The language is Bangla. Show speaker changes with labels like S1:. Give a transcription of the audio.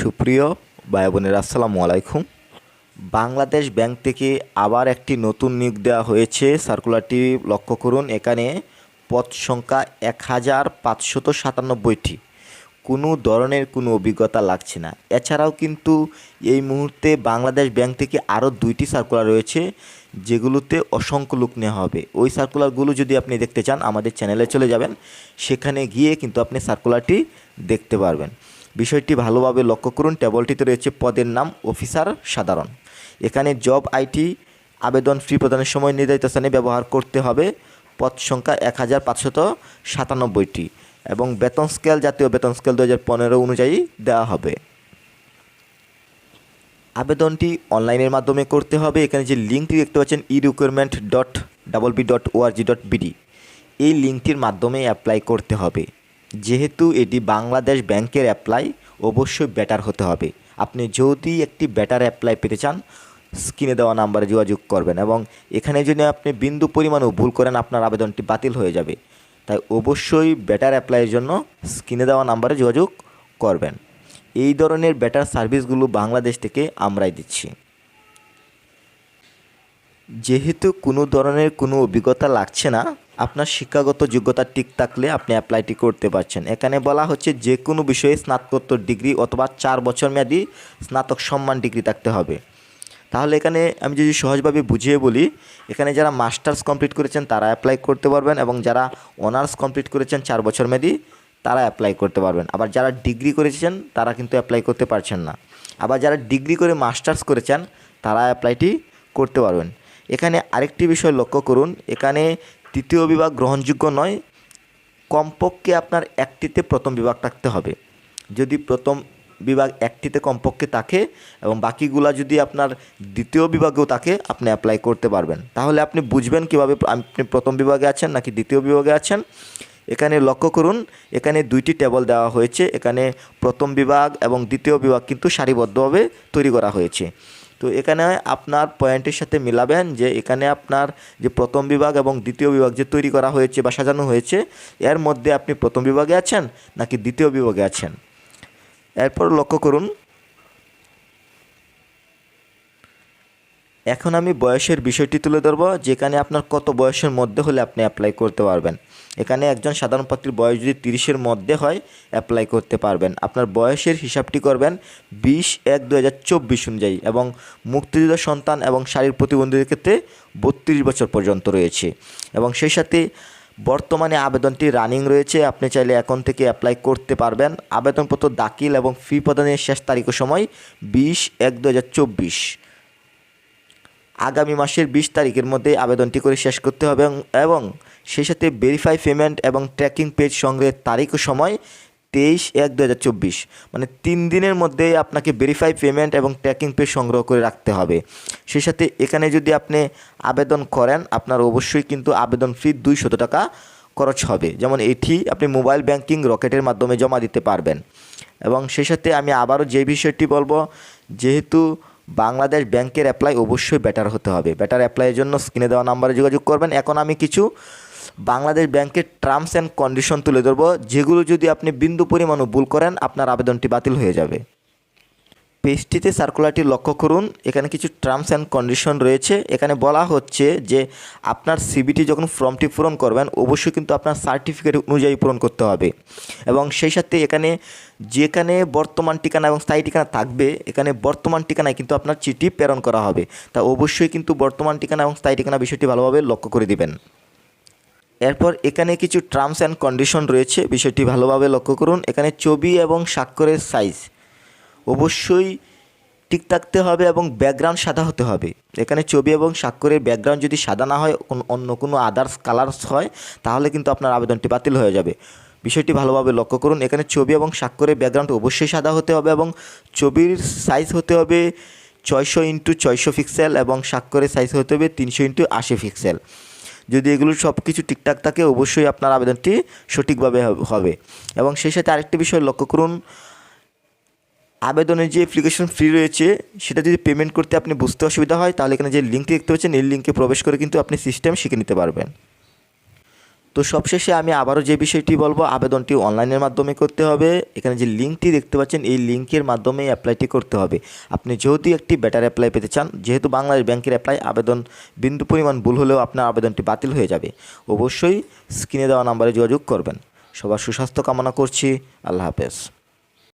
S1: সুপ্রিয় ভাই বোনের, আসসালামু আলাইকুম। বাংলাদেশ ব্যাংক থেকে আবার একটি নতুন নিয়োগ দেওয়া হয়েছে। সার্কুলারটি লক্ষ্য করুন, এখানে পদ সংখ্যা এক হাজার পাঁচশত সাতানব্বইটি। কোনো ধরনের কোনো অভিজ্ঞতা লাগছে না। এছাড়াও কিন্তু এই মুহূর্তে বাংলাদেশ ব্যাংক থেকে আরও দুইটি সার্কুলার রয়েছে, যেগুলোতে অসংখ্য লোক নেওয়া হবে। ওই সার্কুলারগুলো যদি আপনি দেখতে চান, আমাদের চ্যানেলে চলে যাবেন। সেখানে গিয়ে কিন্তু আপনি সার্কুলারটি দেখতে পারবেন। বিষয়টি ভালোভাবে লক্ষ্য করুন। টেবলটিতে রয়েছে পদের নাম, অফিসার, সাধারণ। এখানে জব, আইটি, আবেদন, ফি প্রদানের সময় নির্ধারিত স্থানে ব্যবহার করতে হবে। পদ সংখ্যা এক হাজার পাঁচশত সাতানব্বইটি এবং বেতন স্কেল, জাতীয় বেতন স্কেল দু হাজার পনেরো অনুযায়ী দেওয়া হবে। আবেদনটি অনলাইনের মাধ্যমে করতে হবে। এখানে যে লিঙ্কটি দেখতে পাচ্ছেন e requirement dot double B dot ORG dot BD এই লিঙ্কটির মাধ্যমে অ্যাপ্লাই করতে হবে। যেহেতু এটি বাংলাদেশ ব্যাংকের অ্যাপ্লাই, অবশ্যই ব্যাটার হতে হবে। আপনি যদি একটি ব্যাটার অ্যাপ্লাই পেতে চান, স্ক্রিনে দেওয়া নাম্বারে যোগাযোগ করবেন এবং এখানে যদি আপনি বিন্দু পরিমাণও ভুল করেন, আপনার আবেদনটি বাতিল হয়ে যাবে। তাই অবশ্যই ব্যাটার অ্যাপ্লাইয়ের জন্য স্ক্রিনে দেওয়া নাম্বারে যোগাযোগ করবেন। এই ধরনের ব্যাটার সার্ভিসগুলো বাংলাদেশ থেকে আমরাই দিচ্ছি। যেহেতু কোনো ধরনের কোনো অভিজ্ঞতা লাগছে না আপনার শিক্ষাগত যোগ্যতা ঠিক থাকলে আপনি অ্যাপ্লাইটি করতে পারছেন। এখানে বলা হচ্ছে যে কোনো বিষয়ে স্নাতকোত্তর ডিগ্রি অথবা চার বছর মেয়াদি স্নাতক সম্মান ডিগ্রি থাকতে হবে। তাহলে এখানে আমি যদি সহজভাবে বুঝিয়ে বলি, এখানে যারা মাস্টার্স কমপ্লিট করেছেন তারা অ্যাপ্লাই করতে পারবেন এবং যারা অনার্স কমপ্লিট করেছেন চার বছর মেয়াদি তারা অ্যাপ্লাই করতে পারবেন। আবার যারা ডিগ্রি করেছেন তারা কিন্তু অ্যাপ্লাই করতে পারছেন না। আবার যারা ডিগ্রি করে মাস্টার্স করেছেন তারা অ্যাপ্লাইটি করতে পারবেন। এখানে আরেকটি বিষয় লক্ষ্য করুন। এখানে তৃতীয় বিভাগ গ্রহণযোগ্য নয়, কমপক্ষে আপনার একটিতে প্রথম বিভাগ থাকতে হবে। যদি প্রথম বিভাগ একটিতে কমপক্ষে থাকে এবং বাকিগুলা যদি আপনার দ্বিতীয় বিভাগেও থাকে, আপনি অ্যাপ্লাই করতে পারবেন। তাহলে আপনি বুঝবেন কীভাবে আপনি প্রথম বিভাগে আছেন নাকি দ্বিতীয় বিভাগে আছেন। এখানে লক্ষ্য করুন, এখানে দুইটি টেবল দেওয়া হয়েছে। এখানে প্রথম বিভাগ এবং দ্বিতীয় বিভাগ কিন্তু সারিবদ্ধভাবে তৈরি করা হয়েছে। তো এখানে আপনার পয়েন্টের সাথে মিলাবেন যে এখানে আপনার যে প্রথম বিভাগ এবং দ্বিতীয় বিভাগ যে তৈরি করা হয়েছে বা সাজানো হয়েছে, এর মধ্যে আপনি প্রথম বিভাগে আছেন নাকি দ্বিতীয় বিভাগে আছেন? এরপর লক্ষ্য করুন এখন আমি বয়সের বিষয়টি তুলে ধরবো, যেখানে আপনার কত বয়সের মধ্যে হলে আপনি অ্যাপ্লাই করতে পারবেন। এখানে একজন সাধারণ প্রার্থীর বয়স যদি তিরিশের মধ্যে হয় অ্যাপ্লাই করতে পারবেন। আপনার বয়সের হিসাবটি করবেন বিশ এক দু হাজার চব্বিশ অনুযায়ী এবং মুক্তিযুদ্ধ সন্তান এবং শারীর প্রতিবন্ধীদের ক্ষেত্রে বত্রিশ বছর পর্যন্ত রয়েছে। এবং সেই সাথে বর্তমানে আবেদনটি রানিং রয়েছে, আপনি চাইলে এখন থেকে অ্যাপ্লাই করতে পারবেন। আবেদনপত্র দাখিল এবং ফি প্রদানের শেষ তারিখ সময় বিশ এক দু হাজার চব্বিশ। আগামী মাসের বিশ তারিখের মধ্যে আবেদনটি করে শেষ করতে হবে এবং- সেই সাথে ভেরিফাই পেমেন্ট এবং ট্র্যাকিং পেজ সংগ্রহের তারিখ ও সময় তেইশ এক দু হাজার চব্বিশ। মানে তিন দিনের মধ্যে আপনাকে ভেরিফাই পেমেন্ট এবং ট্র্যাকিং পেজ সংগ্রহ করে রাখতে হবে। সেই সাথে এখানে যদি আপনি আবেদন করেন, আপনার অবশ্যই কিন্তু আবেদন ফি দুইশত টাকা খরচ হবে। যেমন এটি আপনি মোবাইল ব্যাংকিং রকেটের মাধ্যমে জমা দিতে পারবেন। এবং সেই সাথে আমি আবারও যে বিষয়টি বলব, যেহেতু বাংলাদেশ ব্যাংকের অ্যাপ্লাই অবশ্যই বেটার হতে হবে। বেটার অ্যাপ্লাইয়ের জন্য স্ক্রিনে দেওয়া নাম্বারে যোগাযোগ করবেন। এখন আমি কিছু বাংলাদেশ ব্যাংকের টার্মস অ্যান্ড কন্ডিশন তুলে ধরবো, যেগুলো যদি আপনি বিন্দু পরিমাণও ভুল করেন, আপনার আবেদনটি বাতিল হয়ে যাবে। পেজটিতে সার্কুলারটি লক্ষ্য করুন। এখানে কিছু টার্মস অ্যান্ড কন্ডিশন রয়েছে। এখানে বলা হচ্ছে যে আপনার সিবিটি যখন ফর্মটি পূরণ করবেন, অবশ্যই কিন্তু আপনার সার্টিফিকেট অনুযায়ী পূরণ করতে হবে। এবং সেই সাথে এখানে যেখানে বর্তমান ঠিকানা এবং স্থায়ী ঠিকানা থাকবে, এখানে বর্তমান ঠিকানায় কিন্তু আপনার চিঠি প্রেরণ করা হবে। তা অবশ্যই কিন্তু বর্তমান ঠিকানা এবং স্থায়ী ঠিকানা বিষয়টি ভালোভাবে লক্ষ্য করে দিবেন। এরপর এখানে কিছু টার্মস অ্যান্ড কন্ডিশন রয়েছে, বিষয়টি ভালোভাবে লক্ষ্য করুন। এখানে ছবি এবং স্বাক্ষরের সাইজ অবশ্যই ঠিক থাকতে হবে এবং ব্যাকগ্রাউন্ড সাদা হতে হবে। এখানে ছবি এবং স্বাক্ষরের ব্যাকগ্রাউন্ড যদি সাদা না হয় অন্য কোনো আদার্স কালার্স হয়, তাহলে কিন্তু আপনার আবেদনটি বাতিল হয়ে যাবে। বিষয়টি ভালোভাবে লক্ষ্য করুন। এখানে ছবি এবং স্বাক্ষরের ব্যাকগ্রাউন্ড অবশ্যই সাদা হতে হবে এবং ছবির সাইজ হতে হবে ছয়শো ইন্টু ছয়শো পিক্সেল এবং স্বাক্ষরের সাইজ হতে হবে তিনশো ইন্টু আশি পিক্সেল যদি এগুলো সব কিছু ঠিকঠাক থাকে, অবশ্যই আপনার আবেদনটি সঠিকভাবে হবে। এবং সেই সাথে আরেকটি বিষয় লক্ষ্য করুন। আবেদনের যে অ্যাপ্লিকেশন ফ্রি রয়েছে, সেটা যদি পেমেন্ট করতে আপনি বুঝতে অসুবিধা হয়, তাহলে এখানে যে লিঙ্কটি দেখতে পাচ্ছেন, এই লিঙ্কে প্রবেশ করে কিন্তু আপনি সিস্টেম শিখে নিতে পারবেন। তো সবশেষে আমি আবারও যে বিষয়টি বলব, আবেদনটি অনলাইনের মাধ্যমে করতে হবে। এখানে যে লিঙ্কটি দেখতে পাচ্ছেন, এই লিঙ্কের মাধ্যমেই অ্যাপ্লাইটি করতে হবে। আপনি যেহেতু একটি বেটার অ্যাপ্লাই পেতে চান, যেহেতু বাংলাদেশ ব্যাংকের অ্যাপ্লাই আবেদন বিন্দু পরিমাণ ভুল হলেও আপনার আবেদনটি বাতিল হয়ে যাবে। অবশ্যই স্ক্রিনে দেওয়া নাম্বারে যোগাযোগ করবেন। সবার সুস্বাস্থ্য কামনা করছি। আল্লাহ হাফেজ।